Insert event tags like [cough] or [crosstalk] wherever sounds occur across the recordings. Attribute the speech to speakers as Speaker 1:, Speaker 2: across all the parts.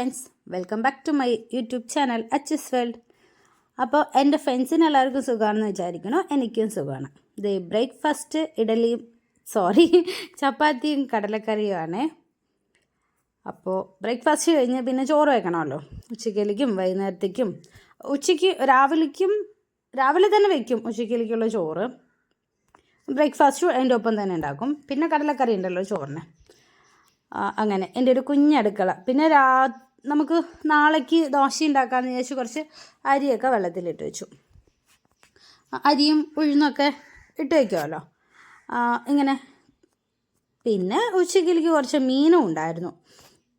Speaker 1: Friends welcome back to my YouTube channel Achu's world അപ്പോൾ എന്റെ ഫ്രണ്ട്സിന് എല്ലാവർക്കും സുഖമാണെന്ന് വിചാരിക്കണോ? എനിക്കും സുഖമാണ്. ഇത് ബ്രേക്ക്ഫാസ്റ്റ് ഇഡലിയും സോറി ചപ്പാത്തിയും കടലക്കറിയുമാണ്. അപ്പോൾ ബ്രേക്ക്ഫാസ്റ്റ് കഴിഞ്ഞ് പിന്നെ ചോറ് വയ്ക്കണമല്ലോ ഉച്ചക്കലേക്കും വൈകുന്നേരത്തേക്കും. ഉച്ചയ്ക്ക് രാവിലേക്കും രാവിലെ തന്നെ വയ്ക്കും ഉച്ചക്കലേക്കുള്ള ചോറ്. ബ്രേക്ക്ഫാസ്റ്റും അതിന്റെ ഒപ്പം തന്നെ ഉണ്ടാക്കും. പിന്നെ കടലക്കറി ഉണ്ടല്ലോ ചോറിന്. അങ്ങനെ. എന്റെ ഒരു കുഞ്ഞടുക്കള. പിന്നെ രാ നമുക്ക് നാളേക്ക് ദോശ ഉണ്ടാക്കാമെന്ന് വിചാരിച്ച് കുറച്ച് അരിയൊക്കെ വെള്ളത്തിലിട്ട് വെച്ചു. അരിയും ഉഴുന്നൊക്കെ ഇട്ട് വയ്ക്കുമല്ലോ ഇങ്ങനെ. പിന്നെ ഉച്ചക്കിലേക്ക് കുറച്ച് മീനും ഉണ്ടായിരുന്നു.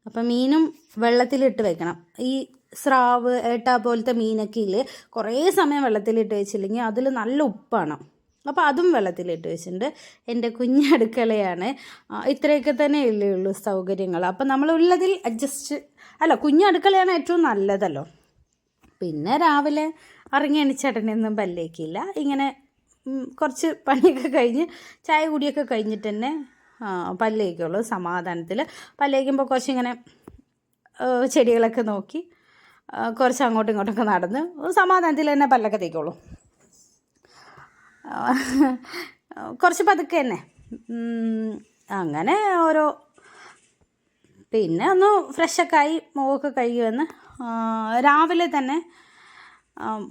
Speaker 1: അപ്പം മീനും വെള്ളത്തിലിട്ട് വെക്കണം. ഈ സ്രാവ് ഏട്ട പോലത്തെ മീനൊക്കെ ഇല്ലേ കുറേ സമയം വെള്ളത്തിലിട്ട് വെച്ചില്ലെങ്കിൽ അതിൽ നല്ല ഉപ്പാണ്. അപ്പോൾ അതും വെള്ളത്തിലിട്ട് വെച്ചിട്ടുണ്ട്. എന്റെ കുഞ്ഞടുക്കളയാണ് ഇത്രയൊക്കെ തന്നെ ഇല്ലേ ഉള്ളൂ സൗകര്യങ്ങൾ. അപ്പോൾ നമ്മൾ ഉള്ളതിൽ അഡ്ജസ്റ്റ് അല്ല കുഞ്ഞടുക്കളയാണ് ഏറ്റവും നല്ലതല്ലോ. പിന്നെ രാവിലെ ഇറങ്ങി എണിച്ചടനൊന്നും പല്ലേക്കില്ല. ഇങ്ങനെ കുറച്ച് പണിയൊക്കെ കഴിഞ്ഞ് ചായ കുടിയൊക്കെ കഴിഞ്ഞിട്ട് തന്നെ പല്ലേക്കുള്ളൂ സമാധാനത്തിൽ. പല്ലേക്കുമ്പോൾ കുറച്ചിങ്ങനെ ചെടികളൊക്കെ നോക്കി കുറച്ച് അങ്ങോട്ടും ഇങ്ങോട്ടൊക്കെ നടന്ന് സമാധാനത്തിൽ തന്നെ പല്ലൊക്കെ തേക്കുള്ളൂ. കുറച്ച് പതുക്കെ തന്നെ. അങ്ങനെ ഓരോ പിന്നെ ഒന്ന് ഫ്രഷൊക്കെ ആയി മുഖമൊക്കെ കഴുകി വന്ന് രാവിലെ തന്നെ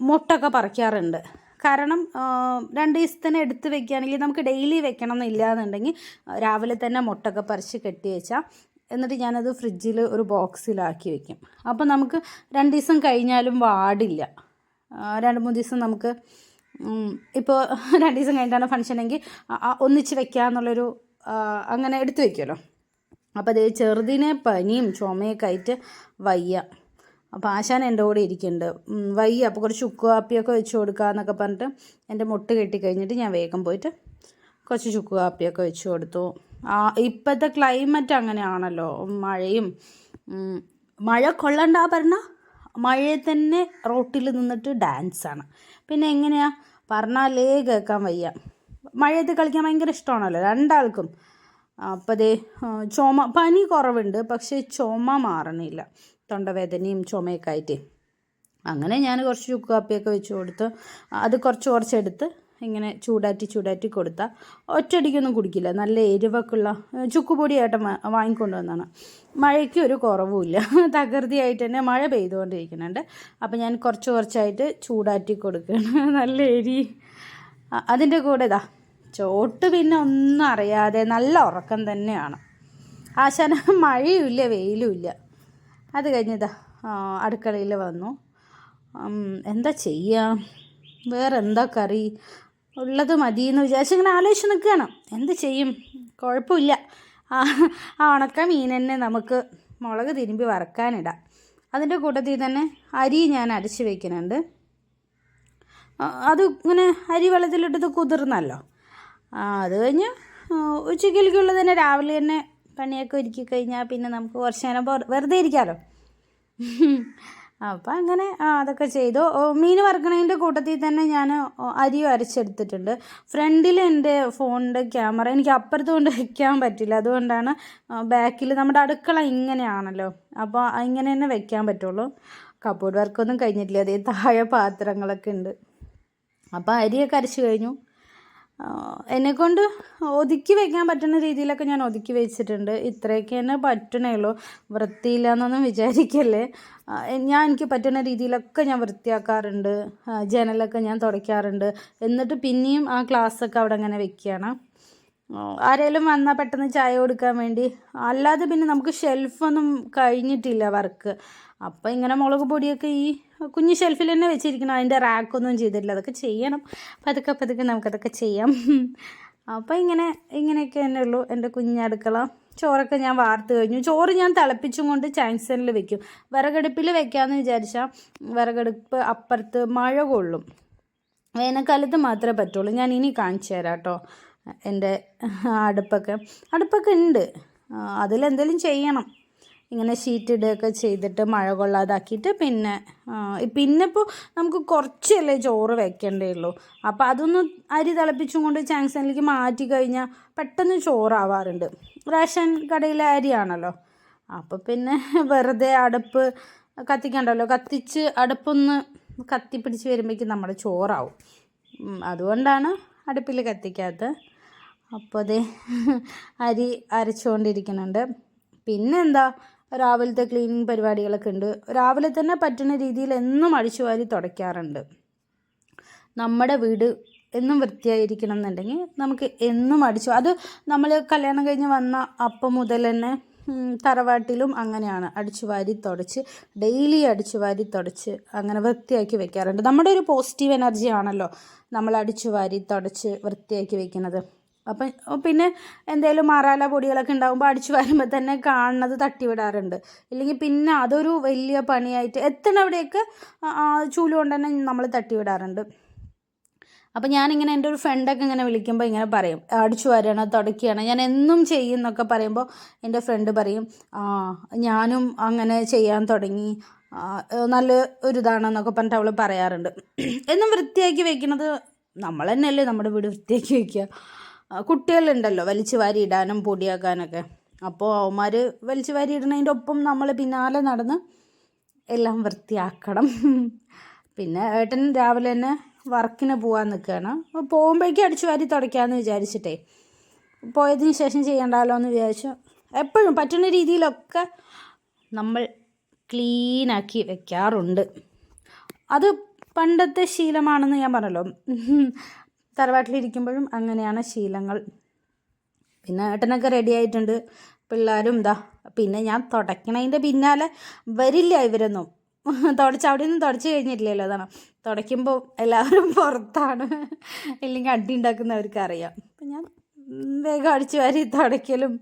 Speaker 1: മുട്ടൊക്കെ പറിക്കാറുണ്ട്. കാരണം രണ്ട് ദിവസത്തിന് എടുത്ത് വെക്കുകയാണെങ്കിൽ നമുക്ക് ഡെയിലി വെക്കണം എന്നില്ല എന്നുണ്ടെങ്കിൽ രാവിലെ തന്നെ മുട്ടൊക്കെ പറിച്ച് കെട്ടി വെച്ചാൽ എന്നിട്ട് ഞാനത് ഫ്രിഡ്ജിൽ ഒരു ബോക്സിലാക്കി വെക്കും. അപ്പോൾ നമുക്ക് രണ്ട് ദിവസം കഴിഞ്ഞാലും വാടില്ല. രണ്ട് മൂന്ന് ദിവസം നമുക്ക് ഇപ്പോൾ [laughs] രണ്ട് ദിവസം കഴിഞ്ഞിട്ടാണ് ഫംഗ്ഷനെങ്കിൽ ഒന്നിച്ച് വെക്കുക എന്നുള്ളൊരു അങ്ങനെ എടുത്തു വെക്കുമല്ലോ അപ്പോൾ അതേ ചെറുതിനെ പനിയും ചുമയൊക്കെ ആയിട്ട് വയ്യ. അപ്പോൾ ആശാൻ എന്റെ കൂടെ ഇരിക്കുന്നുണ്ട്. വയ്യ. അപ്പോൾ കുറച്ച് ചുക്ക് കാപ്പിയൊക്കെ വെച്ച് കൊടുക്കാമെന്നൊക്കെ പറഞ്ഞിട്ട് എന്റെ മുട്ട് കെട്ടി കഴിഞ്ഞിട്ട് ഞാൻ വേഗം പോയിട്ട് കുറച്ച് ചുക്ക് കാപ്പിയൊക്കെ വെച്ച് കൊടുത്തു. ആ ഇപ്പോഴത്തെ ക്ലൈമറ്റ് അങ്ങനെയാണല്ലോ. മഴയും മഴ കൊള്ളണ്ട പറഞ്ഞ? മഴയെ തന്നെ റോട്ടിൽ നിന്നിട്ട് ഡാൻസാണ്. പിന്നെ എങ്ങനെയാ? പറഞ്ഞാലേ കേൾക്കാൻ വയ്യ. മഴയത്ത് കളിക്കാൻ ഭയങ്കര ഇഷ്ടമാണല്ലോ രണ്ടാൾക്കും. അപ്പം അതേ ചുമ പനി കുറവുണ്ട് പക്ഷേ ചുമ മാറണില്ല. തൊണ്ടവേദനയും ചുമയൊക്കെ ആയിട്ട്. അങ്ങനെ ഞാൻ കുറച്ച് ചുക്ക് കാപ്പിയൊക്കെ വെച്ച് കൊടുത്ത് അത് കുറച്ച് കുറച്ചെടുത്ത് ഇങ്ങനെ ചൂടാറ്റി ചൂടാറ്റി കൊടുത്താൽ ഒറ്റടിക്കൊന്നും കുടിക്കില്ല. നല്ല എരിവൊക്കെയുള്ള ചുക്കുപൊടി വാങ്ങിക്കൊണ്ടുവന്നാണ് മഴയ്ക്ക് ഒരു കുറവുമില്ല. [laughs] തകൃതിയായിട്ട് തന്നെ മഴ പെയ്തുകൊണ്ടിരിക്കുന്നുണ്ട്. അപ്പോൾ ഞാൻ കുറച്ച് കുറച്ചായിട്ട് ചൂടാറ്റി കൊടുക്കുകയാണ്. [laughs] നല്ല എരി. അതിന്റെ കൂടെ ഇതാ ചോട്ട് പിന്നെ ഒന്നും അറിയാതെ നല്ല ഉറക്കം തന്നെയാണ്. ആശാന മഴയുമില്ല വെയിലുമില്ല. അത് കഴിഞ്ഞതാ അടുക്കളയിൽ വന്നു. എന്താ ചെയ്യുക വേറെ എന്താ കറി? ഉള്ളത് മതി എന്ന് വിചാരിച്ച് ഇങ്ങനെ ആലോചിച്ച് നിൽക്കുകയാണ്. എന്ത് ചെയ്യും? കുഴപ്പമില്ല. ആ ഉണക്ക മീൻ തന്നെ നമുക്ക് മുളക് തിരുമ്പി വറക്കാനിടാം. അതിന്റെ കൂട്ടത്തിൽ തന്നെ അരി ഞാൻ അരച്ച് വയ്ക്കുന്നുണ്ട് അത് ഇങ്ങനെ അരി വെള്ളത്തിലിട്ടത് കുതിർന്നല്ലോ. അത് കഴിഞ്ഞ് ആ, തന്നെ രാവിലെ തന്നെ പണിയൊക്കെ ഒരുക്കി കഴിഞ്ഞാൽ പിന്നെ നമുക്ക് കുറച്ച് നേരം വെറുതെ ഇരിക്കാമല്ലോ അപ്പം അങ്ങനെ അതൊക്കെ ചെയ്തു. മീൻ വറുക്കണതിന്റെ കൂട്ടത്തിൽ തന്നെ ഞാൻ അരി അരച്ചെടുത്തിട്ടുണ്ട്. ഫ്രണ്ടിൽ എന്റെ ഫോണിന്റെ ക്യാമറ എനിക്ക് അപ്പുറത്ത് കൊണ്ട് വയ്ക്കാൻ പറ്റില്ല. അതുകൊണ്ടാണ് ബാക്കിൽ നമ്മുടെ അടുക്കള ഇങ്ങനെയാണല്ലോ. അപ്പോൾ ഇങ്ങനെ തന്നെ വെക്കാൻ പറ്റുള്ളൂ. കപ്പോർഡ് വർക്കൊന്നും കഴിഞ്ഞിട്ടില്ല. അതേ താഴെ പാത്രങ്ങളൊക്കെ ഉണ്ട്. അപ്പോൾ അരിയൊക്കെ അരച്ച് കഴിഞ്ഞു. എന്നെക്കൊണ്ട് ഒതുക്കി വെക്കാൻ പറ്റുന്ന രീതിയിലൊക്കെ ഞാൻ ഒതുക്കി വെച്ചിട്ടുണ്ട്. ഇത്രയൊക്കെ തന്നെ പറ്റണേ വൃത്തിയില്ല എന്നൊന്നും വിചാരിക്കല്ലേ. ഞാൻ എനിക്ക് പറ്റുന്ന രീതിയിലൊക്കെ ഞാൻ വൃത്തിയാക്കാറുണ്ട്. ജനലൊക്കെ ഞാൻ തുടയ്ക്കാറുണ്ട്. എന്നിട്ട് പിന്നെയും ആ ഗ്ലാസ്സൊക്കെ അവിടെ അങ്ങനെ വെക്കുകയാണ്. ആരെങ്കിലും വന്നാൽ പെട്ടെന്ന് ചായ കൊടുക്കാൻ വേണ്ടി. അല്ലാതെ പിന്നെ നമുക്ക് ഷെൽഫൊന്നും കഴിഞ്ഞിട്ടില്ല വർക്ക്. അപ്പോൾ ഇങ്ങനെ മുളക് പൊടിയൊക്കെ ഈ കുഞ്ഞു ഷെൽഫിൽ തന്നെ വെച്ചിരിക്കണം. അതിന്റെ റാക്കൊന്നും ചെയ്തിട്ടില്ല. അതൊക്കെ ചെയ്യണം. പതുക്കെ പതുക്കെ നമുക്കതൊക്കെ ചെയ്യാം. അപ്പോൾ ഇങ്ങനെ ഇങ്ങനെയൊക്കെ തന്നെ ഉള്ളൂ എന്റെ കുഞ്ഞടുക്കള ചോറൊക്കെ ഞാൻ വാർത്ത് കഴിഞ്ഞു. ചോറ് ഞാൻ തിളപ്പിച്ചും കൊണ്ട് ചാൻസനിൽ വെക്കും. വിറകടുപ്പിൽ വെക്കാമെന്ന് വിചാരിച്ചാൽ വിറകടുപ്പ് അപ്പുറത്ത് മഴ കൊള്ളും. വേനൽക്കാലത്ത് മാത്രമേ പറ്റുള്ളൂ. ഞാൻ ഇനി കാണിച്ചു തരാം കേട്ടോ എന്റെ അടുപ്പൊക്കെ. അടുപ്പൊക്കെ ഉണ്ട്. അതിലെന്തെങ്കിലും ചെയ്യണം. ഇങ്ങനെ ഷീറ്റ് ഇടുകയൊക്കെ ചെയ്തിട്ട് മഴ കൊള്ളാതാക്കിയിട്ട് പിന്നെ പിന്നെ ഇപ്പോൾ നമുക്ക് കുറച്ചല്ലേ ചോറ് വെക്കേണ്ടേ ഉള്ളൂ അപ്പോൾ അതൊന്ന് അരി തിളപ്പിച്ചും കൊണ്ട് ചാങ്സനിലേക്ക് മാറ്റി കഴിഞ്ഞാൽ പെട്ടെന്ന് ചോറാവാറുണ്ട്. റേഷൻ കടയിലെ അരിയാണല്ലോ. അപ്പോൾ പിന്നെ വെറുതെ അടുപ്പ് കത്തിക്കണ്ടല്ലോ. കത്തിച്ച് അടുപ്പൊന്ന് കത്തിപ്പിടിച്ച് വരുമ്പോഴേക്കും നമ്മുടെ ചോറാവും. അതുകൊണ്ടാണ് അടുപ്പിൽ കത്തിക്കാത്തത്. അപ്പോൾ അതേ അരി അരച്ചുകൊണ്ടിരിക്കുന്നുണ്ട്. പിന്നെന്താ? രാവിലത്തെ ക്ലീനിങ് പരിപാടികളൊക്കെ ഉണ്ട്. രാവിലെ തന്നെ പറ്റുന്ന രീതിയിൽ എന്നും അടിച്ചു വാരി തുടയ്ക്കാറുണ്ട്. നമ്മുടെ വീട് എന്നും വൃത്തിയായിരിക്കണം എന്നുണ്ടെങ്കിൽ നമുക്ക് എന്നും അടിച്ചു അത് നമ്മൾ കല്യാണം കഴിഞ്ഞ് വന്ന അപ്പം മുതൽ തന്നെ തറവാട്ടിലും അങ്ങനെയാണ്. അടിച്ചു വാരി തുടച്ച് ഡെയിലി അടിച്ചു വാരി തുടച്ച് അങ്ങനെ വൃത്തിയാക്കി വെക്കാറുണ്ട്. നമ്മുടെ ഒരു പോസിറ്റീവ് എനർജി ആണല്ലോ നമ്മൾ അടിച്ചു വാരി തുടച്ച് വൃത്തിയാക്കി വെക്കുന്നത്. അപ്പം പിന്നെ എന്തെങ്കിലും മറാല പൊടികളൊക്കെ ഉണ്ടാകുമ്പോൾ അടിച്ചു വരുമ്പോൾ തന്നെ കാണുന്നത് തട്ടിവിടാറുണ്ട്. ഇല്ലെങ്കിൽ പിന്നെ അതൊരു വലിയ പണിയായിട്ട് എത്തണവിടെയൊക്കെ ചൂൽ കൊണ്ട് തന്നെ നമ്മൾ തട്ടിവിടാറുണ്ട്. അപ്പം ഞാനിങ്ങനെ എന്റെ ഒരു ഫ്രണ്ടൊക്കെ ഇങ്ങനെ വിളിക്കുമ്പോൾ ഇങ്ങനെ പറയും അടിച്ചു വരണം തുടക്കുകയാണ് ഞാൻ എന്നും ചെയ്യും എന്നൊക്കെ പറയുമ്പോൾ എന്റെ ഫ്രണ്ട് പറയും ആ ഞാനും അങ്ങനെ ചെയ്യാൻ തുടങ്ങി നല്ല ഒരു ഇതാണെന്നൊക്കെ പറഞ്ഞിട്ട് അവൾ പറയാറുണ്ട്. എന്നും വൃത്തിയാക്കി വെക്കുന്നത് നമ്മൾ തന്നെയല്ലേ നമ്മുടെ വീട് വൃത്തിയാക്കി വെക്കുക. ആ, കുട്ടികളുണ്ടല്ലോ വലിച്ചു വാരി ഇടാനും പൊടിയാക്കാനൊക്കെ. അപ്പോൾ അവന്മാർ വലിച്ചു വാരി ഇടുന്നതിന്റെ ഒപ്പം നമ്മൾ പിന്നാലെ നടന്ന് എല്ലാം വൃത്തിയാക്കണം. പിന്നെ ഏട്ടൻ രാവിലെ തന്നെ വർക്കിന് പോകാൻ നിൽക്കുകയാണ് അപ്പോൾ പോകുമ്പോഴേക്കും അടിച്ചു വാരി തുടയ്ക്കാമെന്ന് വിചാരിച്ചിട്ടേ. പോയതിന് ശേഷം ചെയ്യണ്ടല്ലോ എന്ന് വിചാരിച്ചു. എപ്പോഴും പറ്റുന്ന രീതിയിലൊക്കെ നമ്മൾ ക്ലീനാക്കി വെക്കാറുണ്ട്. അത് പണ്ടത്തെ ശീലമാണെന്ന് ഞാൻ പറഞ്ഞല്ലോ. തറവാട്ടിലിരിക്കുമ്പോഴും അങ്ങനെയാണ് ശീലങ്ങൾ. പിന്നെ ഏട്ടനൊക്കെ റെഡി ആയിട്ടുണ്ട്. പിള്ളേരും ഇതാ പിന്നെ ഞാൻ തുടയ്ക്കണതിന്റെ പിന്നാലെ വരില്ല ഇവരൊന്നും. തുടച്ച് അവിടെ ഒന്നും തുടച്ച് കഴിഞ്ഞില്ലല്ലോ അതാണ്. തുടയ്ക്കുമ്പോൾ എല്ലാവരും പുറത്താണ്. ഇല്ലെങ്കിൽ അടി ഉണ്ടാക്കുന്നവർക്ക് അറിയാം അപ്പം ഞാൻ വേഗം അടിച്ചു വാരി തുടയ്ക്കലും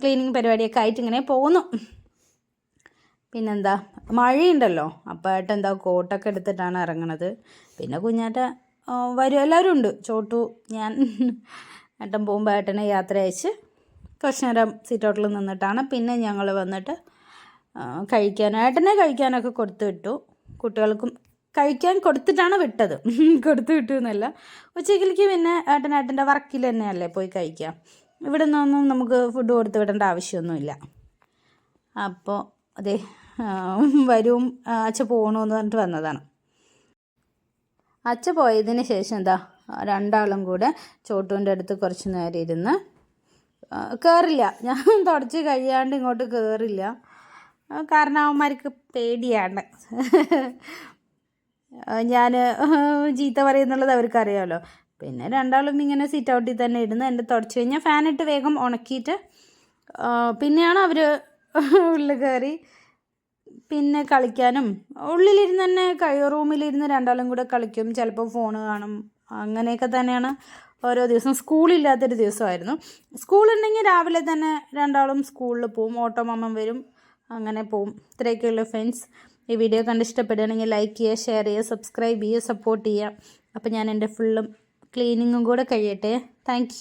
Speaker 1: ക്ലീനിങ് പരിപാടിയൊക്കെ ആയിട്ട് ഇങ്ങനെ പോകുന്നു. പിന്നെന്താ മഴയുണ്ടല്ലോ. അപ്പം എന്താ കോട്ടൊക്കെ എടുത്തിട്ടാണ് ഇറങ്ങണത്. പിന്നെ കുഞ്ഞാറ്റ ആ, വരും. എല്ലാവരും ഉണ്ട്. ചോട്ടു ഞാൻ ഏട്ടൻ പോകുമ്പോൾ ഏട്ടനെ യാത്ര അയച്ച് കുറച്ച് നേരം സീറ്റ് ഔട്ടിൽ നിന്നിട്ടാണ്. പിന്നെ ഞങ്ങൾ വന്നിട്ട് കഴിക്കാൻ ഏട്ടനെ കഴിക്കാനൊക്കെ കൊടുത്തു വിട്ടു. കുട്ടികൾക്കും കഴിക്കാൻ കൊടുത്തിട്ടാണ് വിട്ടത്. [laughs] കൊടുത്തു വിട്ടു എന്നല്ല. ഉച്ചയ്ക്കിലേക്ക് പിന്നെ ഏട്ടൻ ഏട്ടന്റെ വർക്കിൽ തന്നെയല്ലേ പോയി കഴിക്കാം. ഇവിടെ നിന്നൊന്നും നമുക്ക് ഫുഡ് കൊടുത്ത് വിടേണ്ട ആവശ്യമൊന്നുമില്ല. അപ്പോൾ അതെ വരും അച്ഛ പോകണമെന്ന് പറഞ്ഞിട്ട് വന്നതാണ്. അച്ഛ പോയതിന് ശേഷം എന്താ രണ്ടാളും കൂടെ ചോട്ടുവിന്റെ അടുത്ത് കുറച്ച് നേരം ഇരുന്ന് കയറില്ല ഞാൻ തുടച്ച് കഴിയാണ്ട് ഇങ്ങോട്ട് കയറില്ല കാരണം അവന്മാർക്ക് പേടിയാണ്. ഞാൻ ചീത്ത പറയുന്നുള്ളത് അവർക്കറിയാമല്ലോ പിന്നെ രണ്ടാളും ഇങ്ങനെ സിറ്റ് ഔട്ടിൽ തന്നെ ഇരുന്ന് എന്റെ തുടച്ച് കഴിഞ്ഞാൽ ഫാനിട്ട് വേഗം ഉണക്കിയിട്ട് പിന്നെയാണ് അവർ ഉള്ളിൽ കയറി പിന്നെ കളിക്കാനും ഉള്ളിലിരുന്ന് തന്നെ റൂമിലിരുന്ന് രണ്ടാളും കൂടെ കളിക്കും. ചിലപ്പോൾ ഫോൺ കാണും. അങ്ങനെയൊക്കെ തന്നെയാണ് ഓരോ ദിവസം. സ്കൂളില്ലാത്തൊരു ദിവസമായിരുന്നു. സ്കൂളുണ്ടെങ്കിൽ രാവിലെ തന്നെ രണ്ടാളും സ്കൂളിൽ പോവും. ഓട്ടോ മാമൻ വരും. അങ്ങനെ പോവും. ഇത്രയൊക്കെയുള്ള ഫ്രണ്ട്സ് ഈ വീഡിയോ കണ്ട് ഇഷ്ടപ്പെടുകയാണെങ്കിൽ ലൈക്ക് ചെയ്യുക ഷെയർ ചെയ്യുക സബ്സ്ക്രൈബ് ചെയ്യുക സപ്പോർട്ട് ചെയ്യുക. അപ്പോൾ ഞാൻ എന്റെ ഫുള്ളും ക്ലീനിങ്ങും കൂടെ കഴിയട്ടെ. താങ്ക്